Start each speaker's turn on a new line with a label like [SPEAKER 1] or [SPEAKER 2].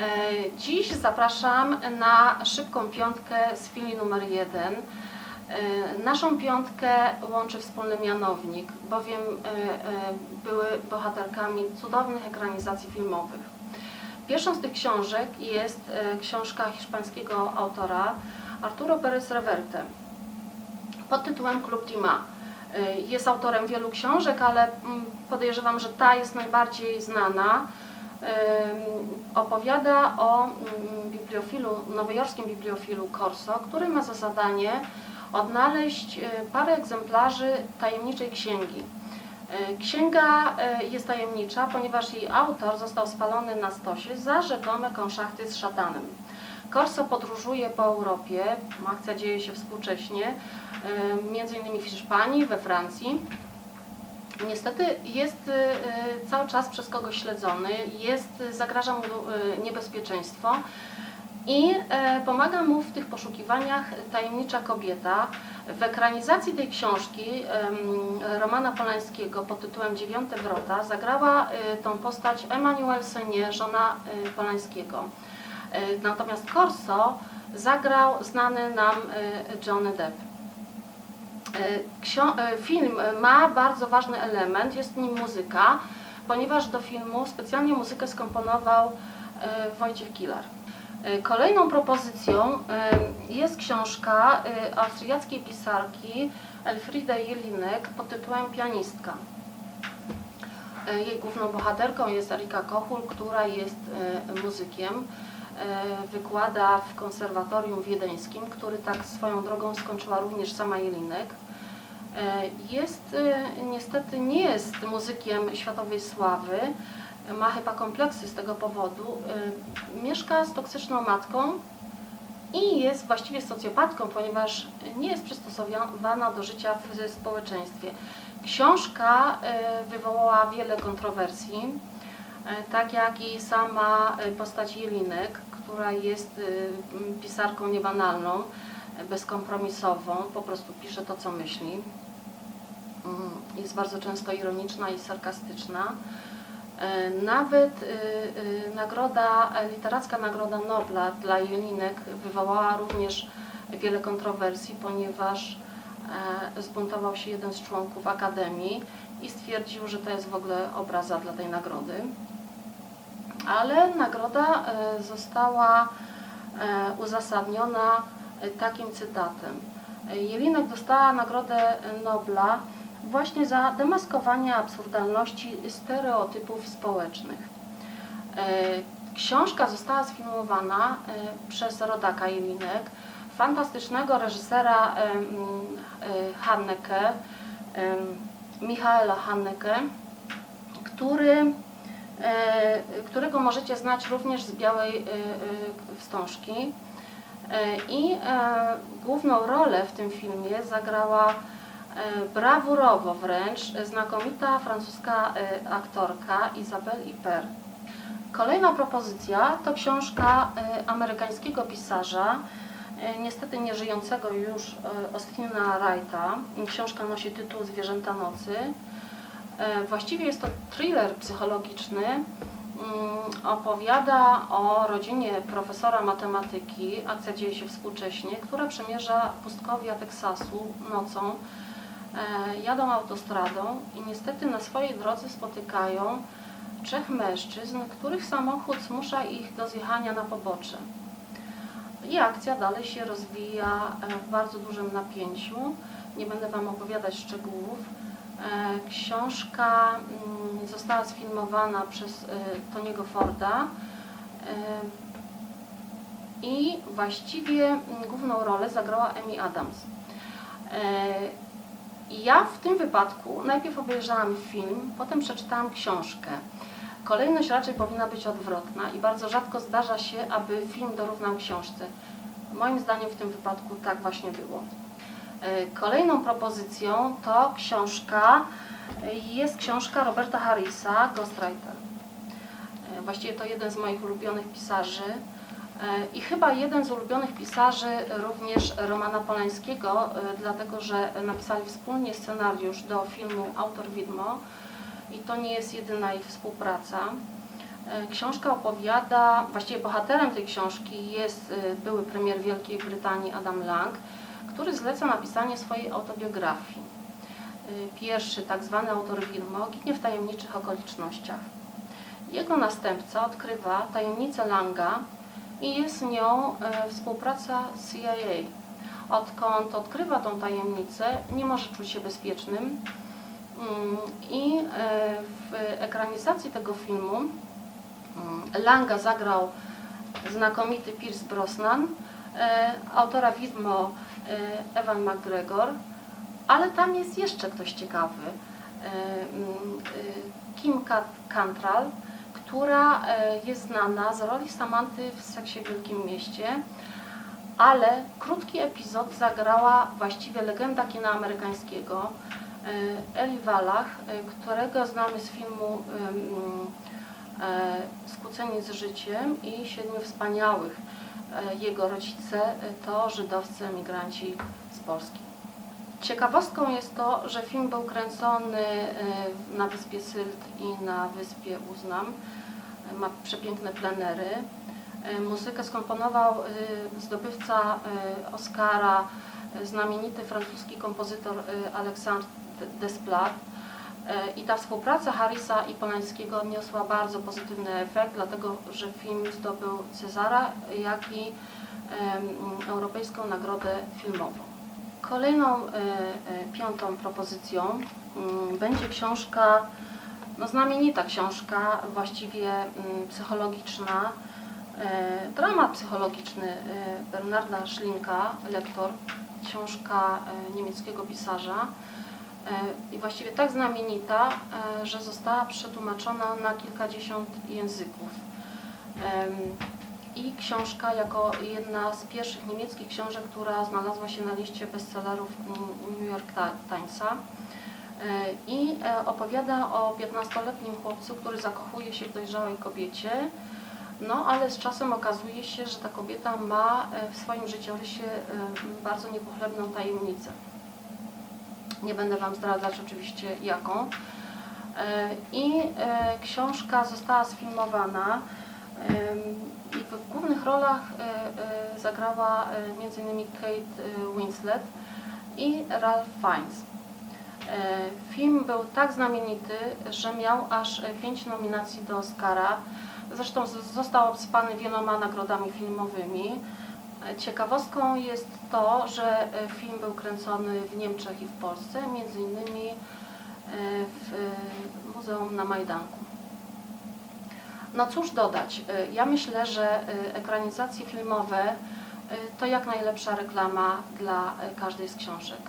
[SPEAKER 1] E, Dziś zapraszam na szybką piątkę z filii numer jeden. E, Naszą piątkę łączy wspólny mianownik, bowiem e, były bohaterkami cudownych ekranizacji filmowych. Pierwszą z tych książek jest książka hiszpańskiego autora Arturo Pérez Reverte pod tytułem Klub Dima. Y, Jest autorem wielu książek, ale mm, podejrzewam, że ta jest najbardziej znana. Opowiada o mm, bibliofilu, nowojorskim bibliofilu Corso, który ma za zadanie odnaleźć y, parę egzemplarzy tajemniczej księgi. Y, Księga y, jest tajemnicza, ponieważ jej autor został spalony na stosie za rzekome konszachty z szatanem. Corso podróżuje po Europie, akcja dzieje się współcześnie, między innymi w Hiszpanii, we Francji. Niestety jest y, y, cały czas przez kogoś śledzony, jest, y, zagraża mu niebezpieczeństwo i pomaga mu w tych poszukiwaniach tajemnicza kobieta. W ekranizacji tej książki Romana Polańskiego pod tytułem Dziewiąte Wrota zagrała tą postać Emmanuel Senie, żona Polańskiego. Natomiast Corso zagrał znany nam Johnny Depp. Ksio- y, Film ma bardzo ważny element, jest nim muzyka, ponieważ do filmu specjalnie muzykę skomponował y, Wojciech Kilar. Kolejną propozycją jest książka austriackiej pisarki Elfriede Jelinek pod tytułem Pianistka. Jej główną bohaterką jest Erika Kochul, która jest muzykiem. Y, Wykłada w konserwatorium wiedeńskim, który tak swoją drogą skończyła również sama Jelinek. Y, Jest y, niestety nie jest muzykiem światowej sławy, ma chyba kompleksy z tego powodu. Mieszka z toksyczną matką i jest właściwie socjopatką, ponieważ nie jest przystosowana do życia w społeczeństwie. Książka wywołała wiele kontrowersji, tak jak i sama y, postać Jelinek, która jest m, pisarką niebanalną, bezkompromisową, po prostu pisze to, co myśli. Mm, Jest bardzo często ironiczna i sarkastyczna. E, Nawet nagroda, e, literacka Nagroda Nobla dla Jelinek wywołała również wiele kontrowersji, ponieważ e, zbuntował się jeden z członków Akademii i stwierdził, że to jest w ogóle obraza dla tej nagrody. Ale nagroda e, została e, uzasadniona e, takim cytatem. Jelinek dostała Nagrodę Nobla właśnie za demaskowanie absurdalności stereotypów społecznych. Książka została sfilmowana przez rodaka Jelinek, fantastycznego reżysera e, mm, e, Haneke, e, Michaela Haneke, który, którego możecie znać również z Białej e, e, Wstążki. E, I e, główną rolę w tym filmie zagrała e, brawurowo wręcz znakomita francuska e, aktorka Isabelle Huppert. Kolejna propozycja to książka e, amerykańskiego pisarza, e, niestety nieżyjącego już e, Austina Wrighta. Książka nosi tytuł Zwierzęta nocy. E, Właściwie jest to thriller psychologiczny. Mm, Opowiada o rodzinie profesora matematyki, akcja dzieje się współcześnie, która przemierza pustkowia Teksasu nocą. E, Jadą autostradą i niestety na swojej drodze spotykają trzech mężczyzn, których samochód zmusza ich do zjechania na pobocze. I akcja dalej się rozwija e, w bardzo dużym napięciu. Nie będę Wam opowiadać szczegółów. E, Książka mm, została sfilmowana przez e, Toniego Forda e, i właściwie mm, główną rolę zagrała Amy Adams. Ja w tym wypadku najpierw obejrzałam film, potem przeczytałam książkę. Kolejność raczej powinna być odwrotna i bardzo rzadko zdarza się, aby film dorównał książce. Moim zdaniem w tym wypadku tak właśnie było. E, Kolejną propozycją to książka, e, jest książka Roberta Harrisa, Ghostwriter. E, Właściwie to jeden z moich ulubionych pisarzy i chyba jeden z ulubionych pisarzy również Romana Polańskiego, dlatego że napisali wspólnie scenariusz do filmu Autor Widmo i to nie jest jedyna ich współpraca. Książka opowiada, właściwie bohaterem tej książki jest były premier Wielkiej Brytanii Adam Lang, który zleca napisanie swojej autobiografii. E, Pierwszy, tak zwany autor Wilmo, ginie w tajemniczych okolicznościach. Jego następca odkrywa tajemnicę Langa i jest nią e, współpraca z CIA. Odkąd odkrywa tą tajemnicę, nie może czuć się bezpiecznym. Mm, I e, w ekranizacji tego filmu mm, Langa zagrał znakomity Pierce Brosnan, autora widmo e, Evan McGregor, ale tam jest jeszcze ktoś ciekawy. E, e, Kim Cantrell, która e, jest znana z roli Samanty w Seksie w Wielkim Mieście, ale krótki epizod zagrała właściwie legenda kina amerykańskiego Eli Wallach, którego znamy z filmu Skłóceni z życiem i Siedmiu Wspaniałych. E, Jego rodzice e, to żydowscy emigranci z Polski. Ciekawostką jest to, że film był kręcony e, na wyspie Sylt i na wyspie Uznam. Ma przepiękne plenery. Muzykę skomponował zdobywca Oscara, znamienity francuski kompozytor Alexandre Desplat. E, I ta współpraca Harrisa i Polańskiego odniosła bardzo pozytywny efekt, dlatego że film zdobył Cezara, jak i Europejską Nagrodę Filmową. Kolejną e, e, piątą propozycją mm, będzie książka, no znamienita książka, właściwie mm, psychologiczna, dramat psychologiczny Bernarda Schlinka, lektor, książka niemieckiego pisarza i właściwie tak znamienita, e, że została przetłumaczona na kilkadziesiąt języków. I książka jako jedna z pierwszych niemieckich książek, która znalazła się na liście bestsellerów New York Ti- Timesa. E, I e, opowiada o 15-letnim chłopcu, który zakochuje się w dojrzałej kobiecie, no ale z czasem okazuje się, że ta kobieta ma e, w swoim życiorysie e, bardzo niepochlebną tajemnicę. Nie będę Wam zdradzać oczywiście jaką. E, I e, książka została sfilmowana. Em, I w głównych rolach e, e, zagrała e, m.in. Kate e, Winslet i Ralph Fiennes. E, Film był tak znamienity, że miał aż e, pięć nominacji do Oscara. Zresztą został obsypany wieloma nagrodami filmowymi. Ciekawostką jest to, że e, film był kręcony w Niemczech i w Polsce, między innymi e, w e, Muzeum na Majdanku. No cóż dodać, ja myślę, że ekranizacje filmowe to jak najlepsza reklama dla każdej z książek.